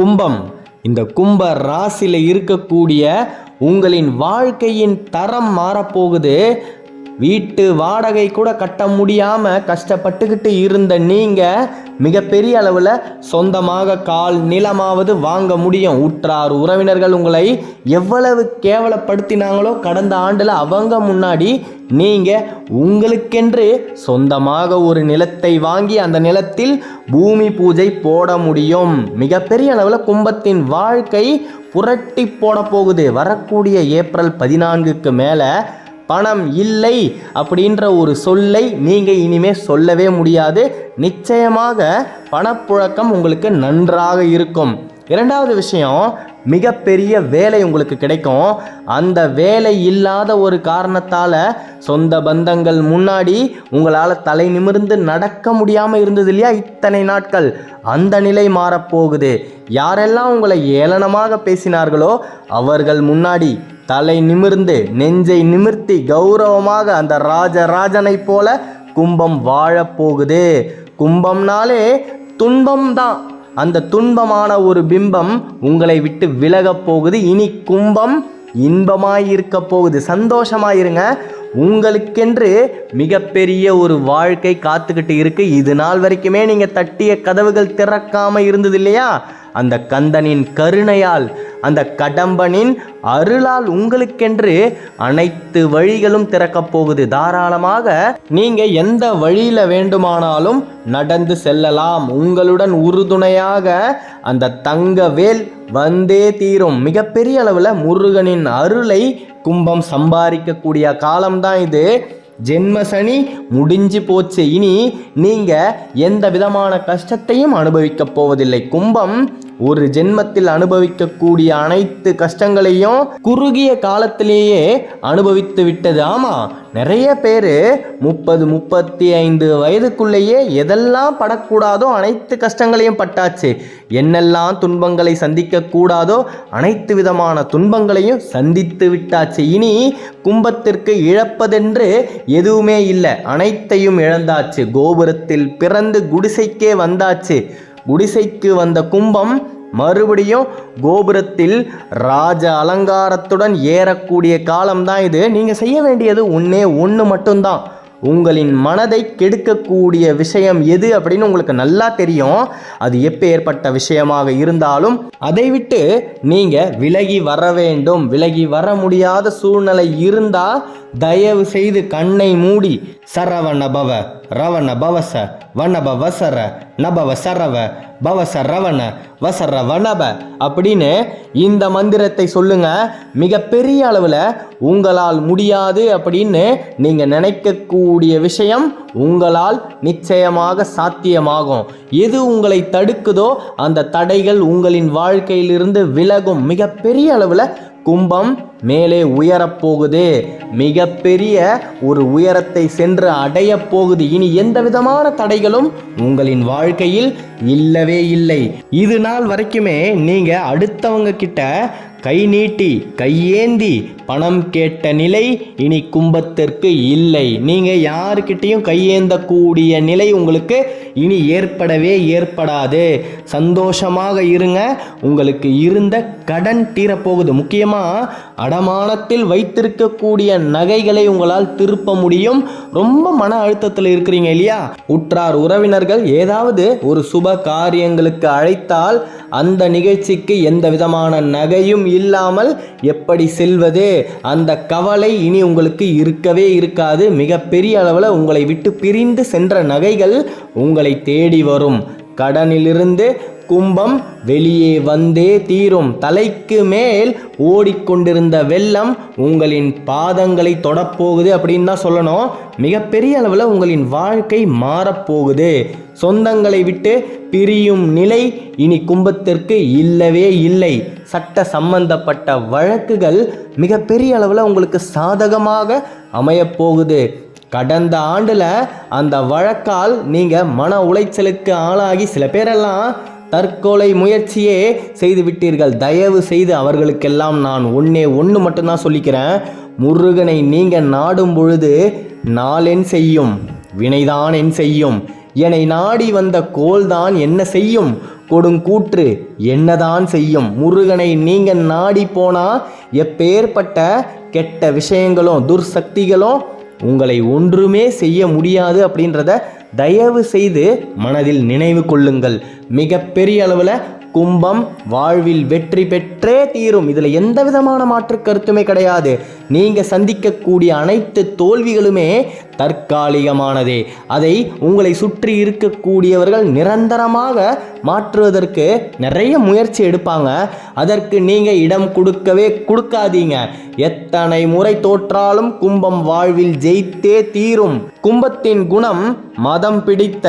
கும்பம். இந்த கும்ப ராசியில் இருக்கக்கூடிய உங்களின் வாழ்க்கையின் தரம் மாறப்போகுது. வீட்டு வாடகை கூட கட்ட முடியாமல் கஷ்டப்பட்டுக்கிட்டு இருந்த நீங்கள் மிகப்பெரிய அளவில் சொந்தமாக கால் நிலமாவது வாங்க முடியும். உற்றார் உறவினர்கள் உங்களை எவ்வளவு கேவலப்படுத்தினாங்களோ கடந்த ஆண்டில் அவங்க முன்னாடி நீங்கள் உங்களுக்கென்று சொந்தமாக ஒரு நிலத்தை வாங்கி அந்த நிலத்தில் பூமி பூஜை போட முடியும். மிகப்பெரிய அளவில் கும்பத்தின் வாழ்க்கை புரட்டி போட போகுது. வரக்கூடிய ஏப்ரல் பதினான்குக்கு மேலே பணம் இல்லை அப்படின்ற ஒரு சொல்லை நீங்கள் இனிமே சொல்லவே முடியாது. நிச்சயமாக பணப்புழக்கம் உங்களுக்கு நன்றாக இருக்கும். இரண்டாவது விஷயம் மிகப்பெரிய வேலை உங்களுக்கு கிடைக்கும். அந்த வேலை இல்லாத ஒரு காரணத்தால் சொந்த பந்தங்கள் முன்னாடி உங்களால் தலை நிமிர்ந்து நடக்க முடியாமல் இருந்தது இல்லையா? இத்தனை நாட்கள் அந்த நிலை மாறப்போகுது. யாரெல்லாம் உங்களை ஏளனமாக பேசினார்களோ அவர்கள் முன்னாடி தலை நிமிர்ந்து நெஞ்சை நிமிர்த்தி கௌரவமாக அந்த ராஜராஜனை போல கும்பம் வாழப்போகுது கும்பம்னாலே துன்பம் தான் அந்த துன்பமான ஒரு பிம்பம் உங்களை விட்டு விலகப் போகுது. இனி கும்பம் இன்பமாய் இருக்க போகுது. சந்தோஷமாயிருங்க. உங்களுக்கென்று மிகப்பெரிய ஒரு வாழ்க்கை காத்துக்கிட்டு இருக்கு. இது நாள் வரைக்குமே நீங்கள் தட்டிய கதவுகள் திறக்காமல் இருந்தது இல்லையா? அந்த கந்தனின் கருணையால் அந்த கடம்பனின் அருளால் உங்களுக்கென்று அனைத்து வழிகளும் திறக்கப் போகுது. தாராளமாக நீங்க எந்த வழியில வேண்டுமானாலும் நடந்து செல்லலாம். உங்களுடன் உறுதுணையாக அந்த தங்க வேல் வந்தே தீரும். மிகப்பெரிய அளவில் முருகனின் அருளை கும்பம் சம்பாதிக்கக்கூடிய காலம்தான் இது. ஜென்ம சனி முடிஞ்சு போச்சு. இனி நீங்க எந்த விதமான கஷ்டத்தையும் அனுபவிக்கப் போவதில்லை. கும்பம் ஒரு ஜென்மத்தில் அனுபவிக்கக்கூடிய அனைத்து கஷ்டங்களையும் குறுகிய காலத்திலேயே அனுபவித்து விட்டது. ஆமாம் நிறைய பேர் முப்பது முப்பத்தி ஐந்து வயதுக்குள்ளேயே எதெல்லாம் படக்கூடாதோ அனைத்து கஷ்டங்களையும் பட்டாச்சு. என்னெல்லாம் துன்பங்களை சந்திக்க கூடாதோ அனைத்து விதமான துன்பங்களையும் சந்தித்து விட்டாச்சு. இனி கும்பத்திற்கு இழப்பதென்று எதுவுமே இல்லை. அனைத்தையும் இழந்தாச்சு. கோபுரத்தில் பிறந்து குடிசைக்கே வந்தாச்சு. குடிசைக்கு வந்த கும்பம் மறுபடியும் கோபுரத்தில் ராஜ அலங்காரத்துடன் ஏறக்கூடிய காலம்தான் இது. நீங்கள் செய்ய வேண்டியது ஒன்றே ஒன்று மட்டும்தான். உங்களின் மனதை கெடுக்கக்கூடிய விஷயம் எது அப்படின்னு உங்களுக்கு நல்லா தெரியும். அது எப்போ ஏற்பட்ட விஷயமாக இருந்தாலும் அதை விட்டு நீங்கள் விலகி வர வேண்டும். விலகி வர முடியாத சூழ்நிலை இருந்தால் தயவு செய்து கண்ணை மூடி சரவ நபவ ரவண பவச வனப வசர நபவ சரவ பவச ரவண வசர வனப அப்படின்னு இந்த மந்திரத்தை சொல்லுங்க. மிகப்பெரிய அளவில் உங்களால் முடியாது அப்படின்னு நீங்கள் நினைக்கக்கூடிய விஷயம் உங்களால் நிச்சயமாக சாத்தியமாகும். எது உங்களை தடுக்குதோ அந்த தடைகள் உங்களின் வாழ்க்கையிலிருந்து விலகும் மிகப்பெரிய அளவில் கும்பம் மேலே உயரப்போகுது மிகப்பெரிய ஒரு உயரத்தை சென்று அடையப் போகுது. இனி எந்த விதமான தடைகளும் உங்களின் வாழ்க்கையில் இல்லவே இல்லை. இது நாள் வரைக்குமே நீங்க அடுத்தவங்க கிட்ட கை நீட்டி கையேந்தி பணம் கேட்ட நிலை இனி கும்பத்திற்கு இல்லை. நீங்க யாருக்கிட்டையும் கையேந்தக்கூடிய நிலை உங்களுக்கு இனி ஏற்படவே ஏற்படாது. சந்தோஷமாக இருங்க. உங்களுக்கு இருந்த கடன் தீரப்போகுது. முக்கியமாக அடமானத்தில் வைத்திருக்கக்கூடிய நகைகளை உங்களால் திருப்ப முடியும். ரொம்ப மன அழுத்தத்தில் இருக்கிறீங்க இல்லையா? உற்றார் உறவினர்கள் ஏதாவது ஒரு சுப காரியங்களுக்கு அழைத்தால் அந்த நிகழ்ச்சிக்கு எந்த விதமான நகையும் இல்லாமல் எப்படி செல்வது? அந்த கவலை இனி உங்களுக்கு இருக்கவே இருக்காது. மிகப்பெரிய அளவில் உங்களை விட்டு பிரிந்து சென்ற நகைகள் உங்களை தேடி வரும். கடனிலிருந்து கும்பம் வெளியே வந்தே தீரும். தலைக்கு மேல் ஓடிக்கொண்டிருந்த வெள்ளம் உங்களின் பாதங்களை தொடப்போகுது அப்படின்னு தான் சொல்லணும். மிகப்பெரிய அளவில் உங்களின் வாழ்க்கை மாறப்போகுது. சொந்தங்களை விட்டு பிரியும் நிலை இனி கும்பத்திற்கு இல்லவே இல்லை. சட்ட சம்பந்தப்பட்ட வழக்குகள் மிகப்பெரிய அளவில் உங்களுக்கு சாதகமாக அமையப்போகுது. கடந்த ஆண்டில் அந்த வழக்கால் நீங்கள் மன உளைச்சலுக்கு ஆளாகி சில பேரெல்லாம் தற்கொலை முயற்சியே செய்து விட்டீர்கள். தயவு செய்து அவர்களுக்கெல்லாம் நான் ஒன்றே ஒன்று மட்டும்தான் சொல்லிக்கிறேன். முருகனை நீங்கள் நாடும் பொழுது நாளென் செய்யும் வினைதான் என் செய்யும். என்னை நாடி வந்த கோல்தான் என்ன செய்யும்? கொடுங்கூற்று என்னதான் செய்யும்? முருகனை நீங்க நாடி போனா எப்பேற்பட்ட கெட்ட விஷயங்களும் துர்சக்திகளும் உங்களை ஒன்றுமே செய்ய முடியாது அப்படின்றத தயவு செய்து மனதில் நினைவு கொள்ளுங்கள். மிகப்பெரிய அளவில் கும்பம் வாழ்வில் வெற்றி பெற்றே தீரும். இதில் எந்த விதமான மாற்று கருத்துமே கிடையாது. நீங்கள் சந்திக்கக்கூடிய அனைத்து தோல்விகளுமே தற்காலிகமானதே. அதை உங்களை சுற்றி இருக்கக்கூடியவர்கள் நிரந்தரமாக மாற்றுவதற்கு நிறைய முயற்சி எடுப்பாங்க. அதற்கு நீங்கள் இடம் கொடுக்கவே கொடுக்காதீங்க. எத்தனை முறை தோற்றாலும் கும்பம் வாழ்வில் ஜெயித்தே தீரும். கும்பத்தின் குணம் மதம் பிடித்த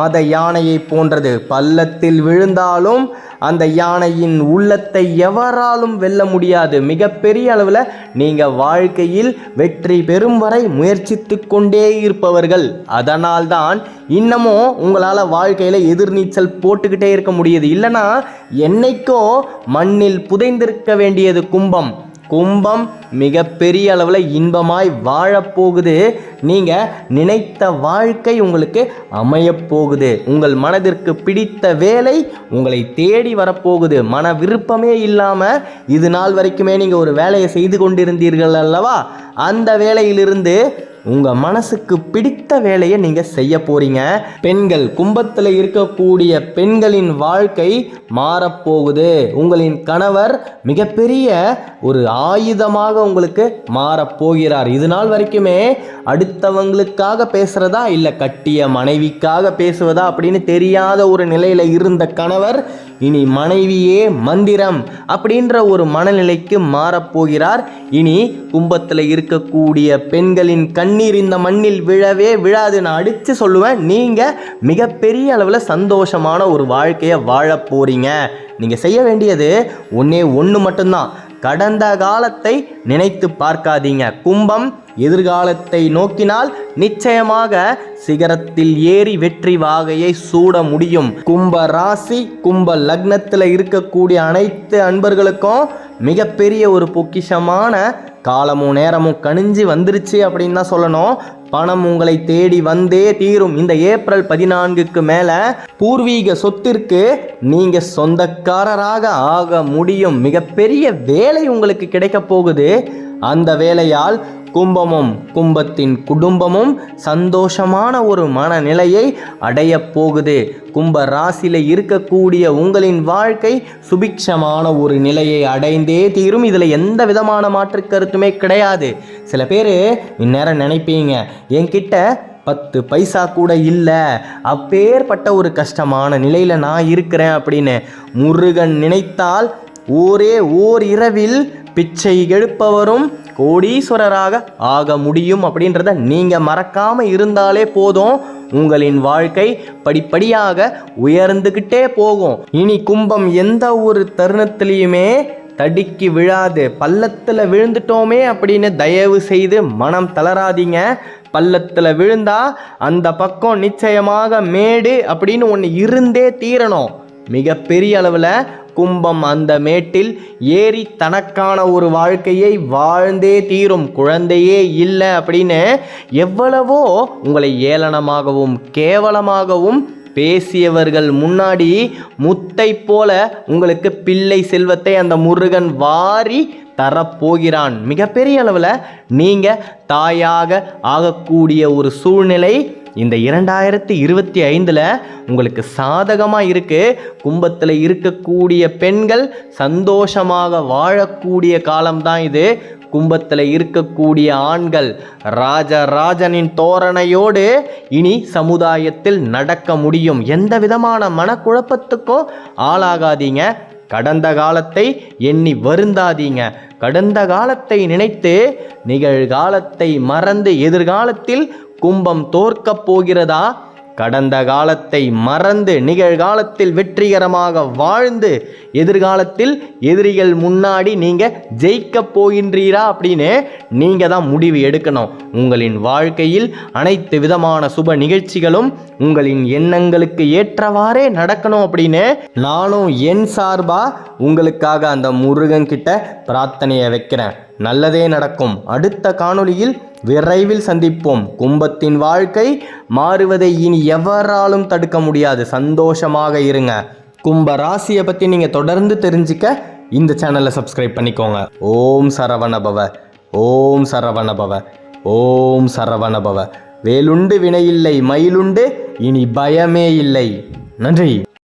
மத யானையை போன்றது. பள்ளத்தில் விழுந்தாலும் அந்த யானையின் உள்ளத்தை எவராலும் வெல்ல முடியாது. மிகப்பெரிய அளவில் நீங்கள் வாழ்க்கையில் வெற்றி பெறும் வரை முயற்சித்து கொண்டே இருப்பவர்கள். அதனால்தான் இன்னமும் உங்களால் வாழ்க்கையில் எதிர்நீச்சல் போட்டுக்கிட்டே இருக்க முடியுது. இல்லைன்னா என்னைக்கோ மண்ணில் புதைந்திருக்க வேண்டியது கும்பம். கும்பம் மிகப்பெரிய அளவில் இன்பமாய் வாழப்போகுது. நீங்கள் நினைத்த வாழ்க்கை உங்களுக்கு அமையப் போகுது. உங்கள் மனதிற்கு பிடித்த வேலை உங்களை தேடி வரப்போகுது. மன விருப்பமே இல்லாமல் இது நாள் வரைக்குமே நீங்கள் ஒரு வேலையை செய்து கொண்டிருந்தீர்கள் அல்லவா? அந்த வேலையிலிருந்து உங்கள் மனசுக்கு பிடித்த வேலையை நீங்கள் செய்ய போறீங்க. பெண்கள் கும்பத்தில் இருக்கக்கூடிய பெண்களின் வாழ்க்கை மாறப்போகுது. உங்களின் கணவர் மிகப்பெரிய ஒரு ஆயுதமாக உங்களுக்கு மாறப்போகிறார். இது நாள் வரைக்குமே அடுத்தவங்களுக்காக பேசுகிறதா இல்லை கட்டிய மனைவிக்காக பேசுவதா அப்படின்னு தெரியாத ஒரு நிலையில் இருந்த கணவர் இனி மனைவியே மந்திரம் அப்படின்ற ஒரு மனநிலைக்கு மாறப்போகிறார். இனி கும்பத்தில் இருக்கக்கூடிய பெண்களின் கண் கண்ணீர் இந்த மண்ணில் விழவே விழாது. நான் அடித்து சொல்லுவேன் நீங்கள் மிகப்பெரிய அளவில் சந்தோஷமான ஒரு வாழ்க்கையை வாழ போறீங்க. நீங்கள் செய்ய வேண்டியது ஒன்றே ஒன்று மட்டும்தான். கடந்த காலத்தை நினைத்து பார்க்காதீங்க. கும்பம் எதிர்காலத்தை நோக்கினால் நிச்சயமாக சிகரத்தில் ஏறி வெற்றி வாகையை சூட முடியும். கும்ப ராசி கும்ப லக்னத்தில் இருக்கக்கூடிய அனைத்து அன்பர்களுக்கும் மிகப்பெரிய ஒரு பொக்கிஷமான காலமும் நேரமும் கணிஞ்சு வந்துருச்சு அப்படின்னு தான் சொல்லணும். பணம் உங்களை தேடி வந்தே தீரும். இந்த ஏப்ரல் பதினான்குக்கு மேலே பூர்வீக சொத்திற்கு நீங்கள் சொந்தக்காரராக ஆக முடியும். மிகப்பெரிய வேலை உங்களுக்கு கிடைக்க போகுது. அந்த வேலையால் கும்பமும் கும்பத்தின் குடும்பமும் சந்தோஷமான ஒரு மனநிலையை அடையப் போகுது. கும்ப ராசியில் இருக்கக்கூடிய உங்களின் வாழ்க்கை சுபிக்ஷமான ஒரு நிலையை அடைந்தே தீரும். இதில் எந்த விதமான மாற்று கருத்துமே கிடையாது. சில பேர் இந்நேரம் நினைப்பீங்க என்கிட்ட பத்து பைசா கூட இல்லை. அப்பேற்பட்ட ஒரு கஷ்டமான நிலையில் நான் இருக்கிறேன் அப்படின்னு முருகன் நினைத்தால் ஓரே ஓர் இரவில் பிச்சை எடுப்பவரும் கோடீஸ்வரராக ஆக முடியும் அப்படின்றத நீங்கள் மறக்காமல் இருந்தாலே போதும். உங்களின் வாழ்க்கை படிப்படியாக உயர்ந்துக்கிட்டே போகும். இனி கும்பம் எந்த ஒரு தருணத்திலையுமே தடுக்கி விழாது. பள்ளத்தில் விழுந்துட்டோமே அப்படின்னு தயவு செய்து மனம் தளராதீங்க. பள்ளத்தில் விழுந்தா அந்த பக்கம் நிச்சயமாக மேடு அப்படின்னு ஒன்று இருந்தே தீரணும். மிகப்பெரிய அளவில் கும்பம் அந்த மேட்டில் ஏறி தனக்கான ஒரு வாழ்க்கையை வாழ்ந்தே தீரும். குழந்தையே இல்லை அப்படின்னு எவ்வளவோ உங்களை ஏளனமாகவும் கேவலமாகவும் பேசியவர்கள் முன்னாடி முத்தை போல உங்களுக்கு பிள்ளை செல்வத்தை அந்த முருகன் வாரி தரப்போகிறான். மிகப்பெரிய அளவில் நீங்கள் தாயாக ஆகக்கூடிய ஒரு சூழ்நிலை இந்த இரண்டாயிரத்தி இருபத்தி ஐந்தில் உங்களுக்கு சாதகமாக இருக்குது கும்பத்தில் இருக்கக்கூடிய பெண்கள் சந்தோஷமாக வாழக்கூடிய காலம்தான் இது. கும்பத்தில் இருக்கக்கூடிய ஆண்கள் ராஜராஜனின் தோரணையோடு இனி சமுதாயத்தில் நடக்க முடியும். எந்த விதமான மனக்குழப்பத்துக்கும் ஆளாகாதீங்க. கடந்த காலத்தை எண்ணி வருந்தாதீங்க. கடந்த காலத்தை நினைத்து நிகழ்காலத்தை மறந்து எதிர்காலத்தில் கும்பம் தோற்கப் போகிறதா? கடந்த காலத்தை மறந்து நிகழ்காலத்தில் வெற்றிகரமாக வாழ்ந்து எதிர்காலத்தில் எதிரிகள் முன்னாடி நீங்கள் ஜெயிக்க போகின்றீரா அப்படின்னு நீங்கள் தான் முடிவு எடுக்கணும். உங்களின் வாழ்க்கையில் அனைத்து விதமான சுப நிகழ்ச்சிகளும் உங்களின் எண்ணங்களுக்கு ஏற்றவாறே நடக்கணும் அப்படின்னு நானும் என் சார்பாக உங்களுக்காக அந்த முருகன் கிட்ட பிரார்த்தனையை வைக்கிறேன். நல்லதே நடக்கும். அடுத்த காணொளியில் விரைவில் சந்திப்போம். கும்பத்தின் வாழ்க்கை மாறுவதை இனி எவராலும் தடுக்க முடியாது. சந்தோஷமாக இருங்க. கும்ப ராசியை பற்றி நீங்கள் தொடர்ந்து தெரிஞ்சுக்க இந்த சேனலை சப்ஸ்கிரைப் பண்ணிக்கோங்க. ஓம் சரவணபவ. ஓம் சரவணபவ. ஓம் சரவணபவ. வேலுண்டு வினையில்லை மயிலுண்டு இனி பயமே இல்லை. நன்றி.